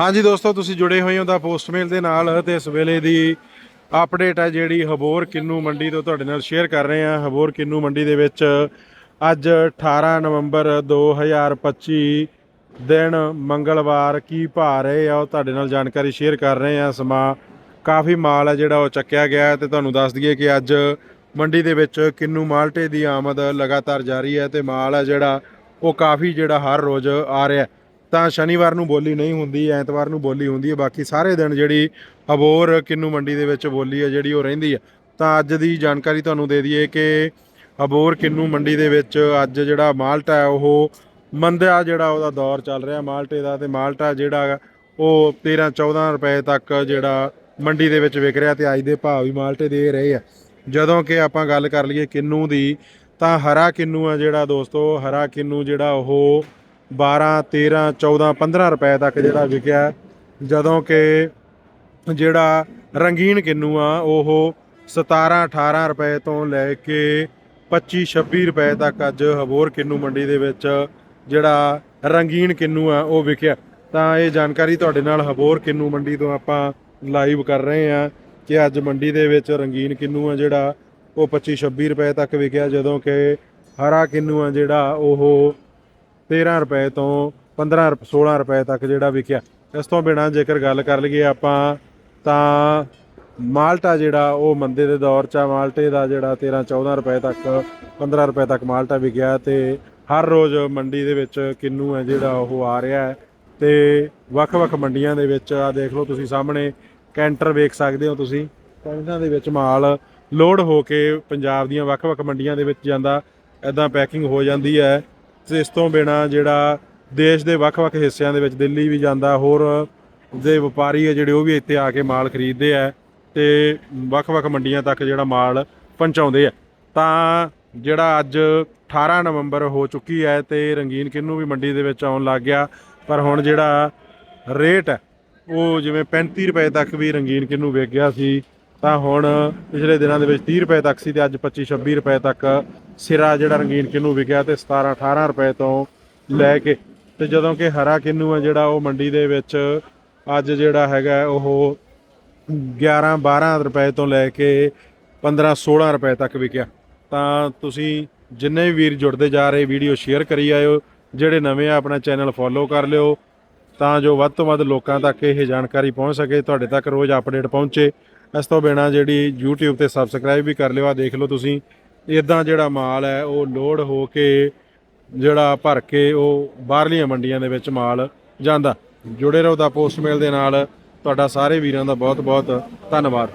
ਹਾਂਜੀ ਦੋਸਤੋ, ਤੁਸੀਂ ਜੁੜੇ ਹੋਏ ਹੋ ਦਾ ਪੋਸਟਮੇਲ ਦੇ ਨਾਲ ਤੇ ਇਸ ਵੇਲੇ ਦੀ ਅਪਡੇਟ ਹੈ ਜਿਹੜੀ ਹਬੋਰ ਕਿੰਨੂ ਮੰਡੀ ਤੋਂ ਤੁਹਾਡੇ ਨਾਲ ਸ਼ੇਅਰ ਕਰ ਰਹੇ ਹਾਂ ਹਬੋਰ ਕਿੰਨੂ ਮੰਡੀ ਦੇ ਵਿੱਚ ਅੱਜ 18 ਨਵੰਬਰ 2025 ਦਿਨ ਮੰਗਲਵਾਰ ਕੀ ਭਾਅ ਰਹੇ ਆ ਉਹ ਤੁਹਾਡੇ ਨਾਲ ਜਾਣਕਾਰੀ ਸ਼ੇਅਰ ਕਰ ਰਹੇ ਹਾਂ ਸਮਾਂ ਕਾਫੀ ਮਾਲ ਹੈ ਜਿਹੜਾ ਉਹ ਚੱਕਿਆ ਗਿਆ ਹੈ ਤੇ ਤੁਹਾਨੂੰ ਦੱਸ ਦਈਏ ਕਿ ਅੱਜ ਮੰਡੀ ਦੇ ਵਿੱਚ ਕਿੰਨੂ ਮਾਲਟੇ ਦੀ ਆਮਦ ਲਗਾਤਾਰ ਜਾਰੀ ਹੈ ਤੇ ਮਾਲ ਹੈ ਜਿਹੜਾ ਉਹ ਕਾਫੀ ਜਿਹੜਾ ਹਰ ਰੋਜ਼ ਆ ਰਿਹਾ ਹੈ। ਤਾਂ ਸ਼ਨੀਵਾਰ ਨੂੰ ਬੋਲੀ ਨਹੀਂ ਹੁੰਦੀ, ਐਤਵਾਰ ਨੂੰ ਬੋਲੀ ਹੁੰਦੀ ਹੈ, ਬਾਕੀ ਸਾਰੇ ਦਿਨ ਜਿਹੜੀ ਅਬੋਰ ਕਿੰਨੂ ਮੰਡੀ ਦੇ ਵਿੱਚ ਬੋਲੀ ਹੈ, ਜਿਹੜੀ ਉਹ ਰਹਿੰਦੀ ਹੈ। ਤਾਂ ਅੱਜ ਦੀ ਜਾਣਕਾਰੀ ਤੁਹਾਨੂੰ ਦੇ ਦਈਏ ਕਿ ਅਬੋਰ ਕਿੰਨੂ ਮੰਡੀ ਦੇ ਵਿੱਚ ਅੱਜ ਜਿਹੜਾ ਮਾਲਟਾ ਹੈ, ਉਹ ਮੰਦਿਆ ਜਿਹੜਾ ਉਹਦਾ ਦੌਰ ਚੱਲ ਰਿਹਾ, ਮਾਲਟੇ ਦਾ ਤੇ ਮਾਲਟਾ ਜਿਹੜਾ ਉਹ 13 14 ਰੁਪਏ ਤੱਕ ਜਿਹੜਾ ਮੰਡੀ ਦੇ ਵਿੱਚ ਵਿਕ ਰਿਹਾ ਤੇ ਅੱਜ ਦੇ ਭਾਅ ਵੀ ਮਾਲਟੇ ਦੇ ਰਹੇ ਆ। ਜਦੋਂ ਕਿ ਆਪਾਂ ਗੱਲ ਕਰ ਲਈਏ ਕਿੰਨੂ ਦੀ, ਤਾਂ ਹਰਾ ਕਿੰਨੂ ਆ ਜਿਹੜਾ ਦੋਸਤੋ, ਹਰਾ ਕਿੰਨੂ ਜਿਹੜਾ ਉਹ 12 13 14 15 ਰੁਪਏ ਤੱਕ ਜਿਹੜਾ ਵਿਕਿਆ ਜਦੋਂ ਕਿ ਜਿਹੜਾ ਰੰਗੀਨ ਕਿੰਨੂ ਆ, ਉਹ 17 18 ਰੁਪਏ ਤੋਂ ਲੈ ਕੇ 25 26 ਰੁਪਏ ਤੱਕ ਅੱਜ ਹਬੋਰ ਕਿੰਨੂ ਮੰਡੀ ਦੇ ਵਿੱਚ ਜਿਹੜਾ ਰੰਗੀਨ ਕਿੰਨੂ ਆ, ਉਹ ਵਿਕਿਆ। ਤਾਂ ਇਹ ਜਾਣਕਾਰੀ ਤੁਹਾਡੇ ਨਾਲ ਹਬੋਰ ਕਿੰਨੂ ਮੰਡੀ ਤੋਂ ਆਪਾਂ ਲਾਈਵ ਕਰ ਰਹੇ ਆ ਕਿ ਅੱਜ ਮੰਡੀ ਦੇ ਵਿੱਚ ਰੰਗੀਨ ਕਿੰਨੂ ਆ ਜਿਹੜਾ, ਉਹ 25 26 ਰੁਪਏ ਤੱਕ ਵਿਕਿਆ। ਜਦੋਂ ਕਿ ਹਰਾ ਕਿੰਨੂ ਆ ਜਿਹੜਾ, ਉਹ 13 ਰੁਪਏ ਤੋਂ 15 ਰੁਪ- 16 ਰੁਪਏ ਤੱਕ ਜਿਹੜਾ ਵਿਕਿਆ। ਇਸ ਤੋਂ ਬਿਨਾਂ ਜੇਕਰ ਗੱਲ ਕਰ ਲਈਏ ਆਪਾਂ, ਤਾਂ ਮਾਲਟਾ ਜਿਹੜਾ, ਉਹ ਮੰਦੇ ਦੇ ਦੌਰ 'ਚ ਆ, ਮਾਲਟੇ ਦਾ ਜਿਹੜਾ 13 14 ਰੁਪਏ ਤੱਕ 15 ਰੁਪਏ ਤੱਕ ਮਾਲਟਾ ਵਿਕਿਆ ਤੇ ਹਰ ਰੋਜ਼ ਮੰਡੀ ਦੇ ਵਿੱਚ ਕਿੰਨੂ ਹੈ ਜਿਹੜਾ ਉਹ ਆ ਰਿਹਾ ਹੈ। ਤੇ ਵੱਖ-ਵੱਖ ਮੰਡੀਆਂ ਦੇ ਵਿੱਚ ਆ ਦੇਖ ਲਓ ਤੁਸੀਂ ਸਾਹਮਣੇ, ਕੈਂਟਰ ਵੇਖ ਸਕਦੇ ਹੋ ਤੁਸੀਂ। ਤਾਂ ਇਹਨਾਂ ਦੇ ਵਿੱਚ ਮਾਲ ਲੋਡ ਹੋ ਕੇ ਪੰਜਾਬ ਦੀਆਂ ਵੱਖ-ਵੱਖ ਮੰਡੀਆਂ ਦੇ ਵਿੱਚ ਜਾਂਦਾ ਐਦਾਂ ਪੈਕਿੰਗ ਹੋ ਜਾਂਦੀ ਹੈ। ਇਸ ਤੋਂ ਬਿਨਾ ਜਿਹੜਾ ਦੇਸ਼ ਦੇ ਵੱਖ-ਵੱਖ ਹਿੱਸਿਆਂ ਦੇ ਵਿੱਚ ਦਿੱਲੀ ਵੀ ਜਾਂਦਾ, ਹੋਰ ਦੇ ਵਪਾਰੀ ਹੈ ਜਿਹੜੇ ਉਹ ਵੀ ਇੱਥੇ ਆ ਕੇ ਮਾਲ ਖਰੀਦਦੇ ਆ ਤੇ ਵੱਖ-ਵੱਖ ਮੰਡੀਆਂ ਤੱਕ ਜਿਹੜਾ ਮਾਲ ਪਹੁੰਚਾਉਂਦੇ ਆ। ਤਾਂ ਜਿਹੜਾ ਅੱਜ 18 ਨਵੰਬਰ ਹੋ ਚੁੱਕੀ ਹੈ ਤੇ ਰੰਗੀਨ ਕਿੰਨੂ ਵੀ ਮੰਡੀ ਦੇ ਵਿੱਚ ਆਉਣ ਲੱਗ ਗਿਆ, ਪਰ ਹੁਣ ਜਿਹੜਾ ਰੇਟ ਹੈ, ਉਹ ਜਿਵੇਂ 35 ਰੁਪਏ ਤੱਕ ਵੀ ਰੰਗੀਨ ਕਿੰਨੂ ਵਿਕ ਗਿਆ ਸੀ। ਤਾਂ ਹੁਣ ਪਿਛਲੇ ਦਿਨਾਂ ਦੇ ਵਿੱਚ 30 ਰੁਪਏ ਤੱਕ ਸੀ ਤੇ ਅੱਜ 25 26 ਰੁਪਏ ਤੱਕ ਸਿਰਾ ਜਿਹੜਾ ਰੰਗੀਨ ਕਿੰਨੂ ਵਿਕਿਆ ਤੇ 17 18 ਰੁਪਏ ਤੋਂ ਲੈ ਕੇ ਤੇ ਜਦੋਂ ਕਿ ਹਰਾ ਕਿੰਨੂ ਹੈ ਜਿਹੜਾ ਉਹ ਮੰਡੀ ਦੇ ਵਿੱਚ ਅੱਜ ਜਿਹੜਾ ਹੈਗਾ ਉਹ 11 12 ਰੁਪਏ ਤੋਂ ਲੈ ਕੇ 15 16 ਰੁਪਏ ਤੱਕ ਵਿਕਿਆ। ਤਾਂ ਤੁਸੀਂ ਜਿੰਨੇ ਵੀ ਵੀਰ ਜੁੜਦੇ ਜਾ ਰਹੇ, ਵੀਡੀਓ ਸ਼ੇਅਰ ਕਰੀ ਆਇਓ, ਜਿਹੜੇ ਨਵੇਂ ਆ ਆਪਣਾ ਚੈਨਲ ਫੋਲੋ ਕਰ ਲਿਓ, ਤਾਂ ਜੋ ਵੱਧ ਤੋਂ ਵੱਧ ਲੋਕਾਂ ਤੱਕ ਇਹ ਜਾਣਕਾਰੀ ਪਹੁੰਚ ਸਕੇ, ਤੁਹਾਡੇ ਤੱਕ ਰੋਜ਼ ਅਪਡੇਟ ਪਹੁੰਚੇ। ਇਸ ਤੋਂ ਬਿਨਾ ਜਿਹੜੀ YouTube ਤੇ ਸਬਸਕ੍ਰਾਈਬ ਵੀ ਕਰ ਲਿਓ ਆ ਦੇਖ ਲਓ ਤੁਸੀਂ। ਇਦਾਂ ਜਿਹੜਾ ਮਾਲ ਹੈ, ਉਹ ਲੋਡ ਹੋ ਕੇ ਜਿਹੜਾ ਭਰ ਕੇ ਉਹ ਬਾਹਰਲੀਆਂ ਮੰਡੀਆਂ ਦੇ ਵਿੱਚ ਮਾਲ ਜਾਂਦਾ। ਜੁੜੇ ਰਹੋ ਦਾ ਪੋਸਟਮੇਲ ਦੇ ਨਾਲ। ਤੁਹਾਡਾ ਸਾਰੇ ਵੀਰਾਂ ਦਾ ਬਹੁਤ ਬਹੁਤ ਧੰਨਵਾਦ।